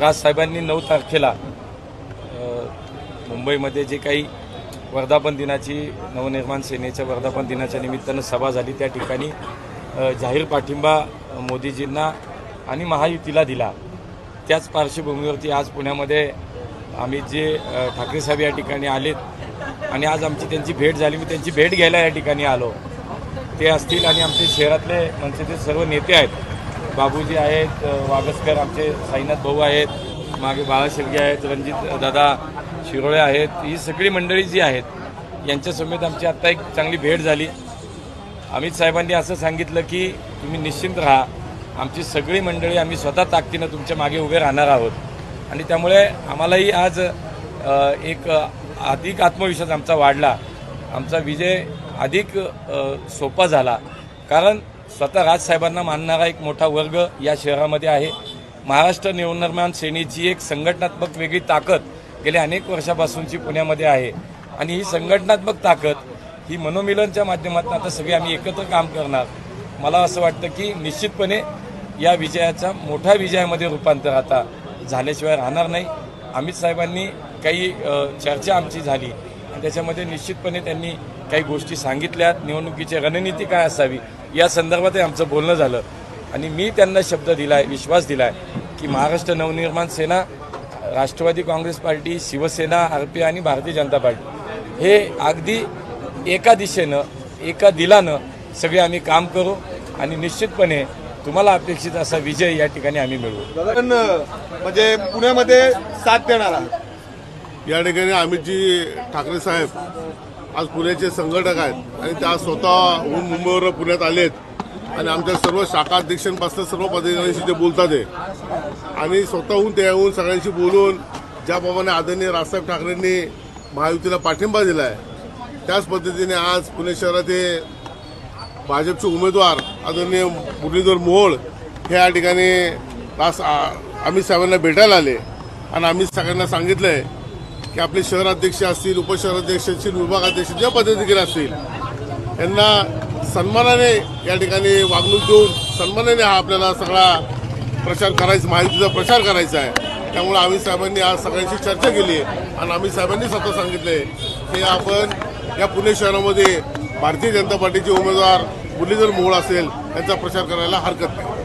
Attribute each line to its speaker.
Speaker 1: राजसाहेबांनी नऊ तारखेला मुंबईमध्ये जे काही वर्धापन दिनाची नवनिर्माण सेनेच्या वर्धापन दिनाच्या निमित्तानं सभा झाली त्या ठिकाणी जाहीर पाठिंबा मोदीजींना आणि महायुतीला दिला. त्याच पार्श्वभूमीवरती आज पुण्यामध्ये आम्ही जे ठाकरेसाहेब ठाकरे साहेब या ठिकाणी आलेत आणि आज आमची त्यांची भेट झाली मी त्यांची भेट घ्यायला या ठिकाणी आलो. ते असतील आणि आमचे शहरातले मनसेचे सर्व नेते आहेत. बाबूजी आहेत वागसकर आमचे साईनाथ भाऊ आहेत मागे बाळा शिर्गे आहेत रणजित दादा शिरोळे आहेत ही सगळी मंडळी जी आहेत यांच्यासमेत आमची आत्ता एक चांगली भेट झाली. अमित साहेबांनी असं सांगितलं की तुम्ही निश्चिंत राहा आमची सगळी मंडळी आम्ही स्वतः ताकदीनं तुमच्या मागे उभे राहणार आहोत. आणि त्यामुळे आम्हालाही आज एक अधिक आत्मविश्वास आमचा वाढला. आमचा विजय अधिक सोपा झाला. कारण स्वतः राजसाहेबांना मानणारा एक मोठा वर्ग या शहरामध्ये आहे. महाराष्ट्र नवनिर्माण सेनेची एक संघटनात्मक वेगळी ताकद गेल्या अनेक वर्षापासूनची पुण्यामध्ये आहे. आणि ही संघटनात्मक ताकद ही मनोमिलनच्या माध्यमातून आता सगळे आम्ही एकत्र काम करणार. मला असं वाटतं की निश्चितपणे या विजयाचा मोठ्या विजयामध्ये रूपांतर आता झाल्याशिवाय राहणार नाही. अमित साहेबांनी काही चर्चा आमची झाली. आणि त्याच्यामध्ये निश्चितपणे त्यांनी काही गोष्टी सांगितल्यात निवडणुकीची रणनीती काय असावी या संदर्भातही आमचं बोलणं झालं आणि मी त्यांना शब्द दिलाय विश्वास दिलाय की Maharashtra Navnirman Sena Rashtravadi Congress party Shivsena R P आणि भारतीय जनता पार्टी हे अगदी एका दिशेनं एका दिलानं सगळे आम्ही काम करू आणि निश्चितपणे तुम्हाला अपेक्षित असा विजय या ठिकाणी आम्ही मिळवू
Speaker 2: पण म्हणजे पुण्यामध्ये साथ देणार आहात.
Speaker 3: या ठिकाणी अमितजी ठाकरे साहेब आज पुण्याचे संघटक आहेत आणि त्या स्वतःहून मुंबईवर पुण्यात आलेत. आणि आमच्या सर्व शाखा अध्यक्षांपासून सर्व पदाधिकाऱ्यांशी ते बोलतात आहे. आणि स्वतःहून ते येऊन सगळ्यांशी बोलून ज्याप्रमाणे आदरणीय राजसाहेब ठाकरेंनी महायुतीला पाठिंबा दिला आहे त्याच पद्धतीने आज पुणे शहराचे भाजपचे उमेदवार आदरणीय मुरलीधर मोहोळ हे या ठिकाणी रास आ- अमित साहेबांना भेटायला आले. आणि आम्ही सगळ्यांना सांगितलं आहे की आपले शहराध्यक्ष असतील उपशहराध्यक्ष असतील विभागाध्यक्ष ज्या पदाधिकारी असतील यांना सन्मानाने या ठिकाणी वागणूक देऊन सन्मानाने हा आपल्याला सगळा प्रचार करायचा माहितीचा प्रचार करायचा आहे. त्यामुळे अमित साहेबांनी आज सगळ्यांशी चर्चा केली आहे आणि अमित साहेबांनी स्वतः सांगितले की आपण या पुणे शहरामध्ये भारतीय जनता पार्टीचे उमेदवार मुरलीधर मोहोळ असेल यांचा प्रचार करायला हरकत नाही.